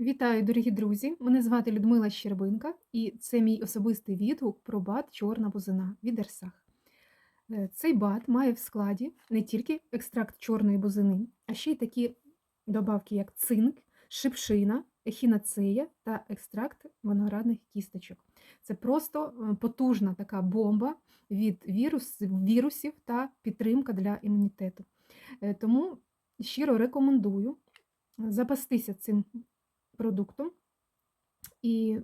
Вітаю, дорогі друзі! Мене звати Людмила Щербинка, і це мій особистий відгук про бат Чорна бузина від Ерсах. Е, Цей бат має в складі не тільки екстракт чорної бузини, а ще й такі добавки, як цинк, шипшина, ехінацея та екстракт виноградних кісточок. Це просто е, потужна така бомба від вірус, вірусів та підтримка для імунітету. Е, Тому щиро рекомендую запастися цим продуктом і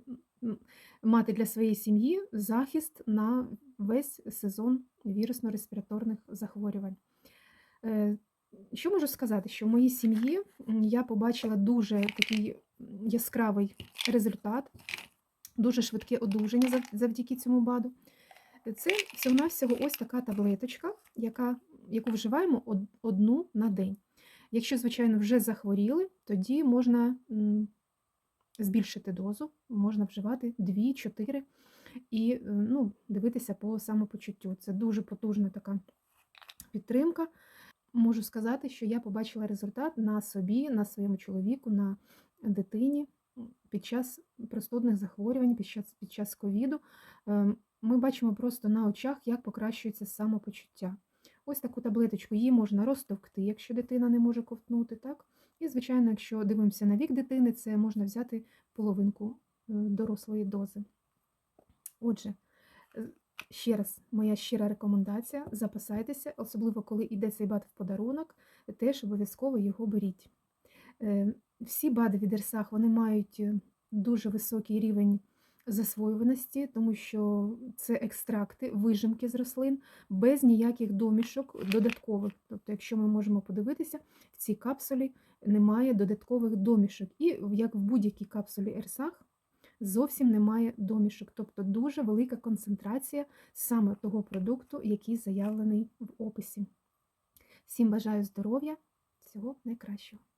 мати для своєї сім'ї захист на весь сезон вірусно-респіраторних захворювань. Е, Що можу сказати? Що в моїй сім'ї я побачила дуже такий яскравий результат, дуже швидке одужання завдяки цьому БАДу. Це всього-навсього ось така таблеточка, яка, яку вживаємо одну на день. Якщо, звичайно, вже захворіли, тоді можна збільшити дозу, можна вживати 2-4 і е, ну, дивитися по самопочуттю. Це дуже потужна така підтримка. Можу сказати, що я побачила результат на собі, на своєму чоловіку, на дитині під час простудних захворювань, під час, під час ковіду. Ем, Ми бачимо просто на очах, як покращується самопочуття. Ось таку таблеточку її можна розтовкти, якщо дитина не може ковтнути. так? І, звичайно, якщо дивимося на вік дитини, це можна взяти половинку е, дорослої дози. Отже, е, ще раз, моя щира рекомендація: запасайтеся, особливо коли йде цей бад в подарунок, теж обов'язково його беріть. Е, Всі бади від Ерсах вони мають дуже високий рівень засвоюваності, тому що це екстракти, вижимки з рослин, без ніяких домішок додаткових. Тобто, якщо ми можемо подивитися, в цій капсулі немає додаткових домішок. І як в будь-якій капсулі Ерсах, зовсім немає домішок. Тобто дуже велика концентрація саме того продукту, який заявлений в описі. Всім бажаю здоров'я, всього найкращого.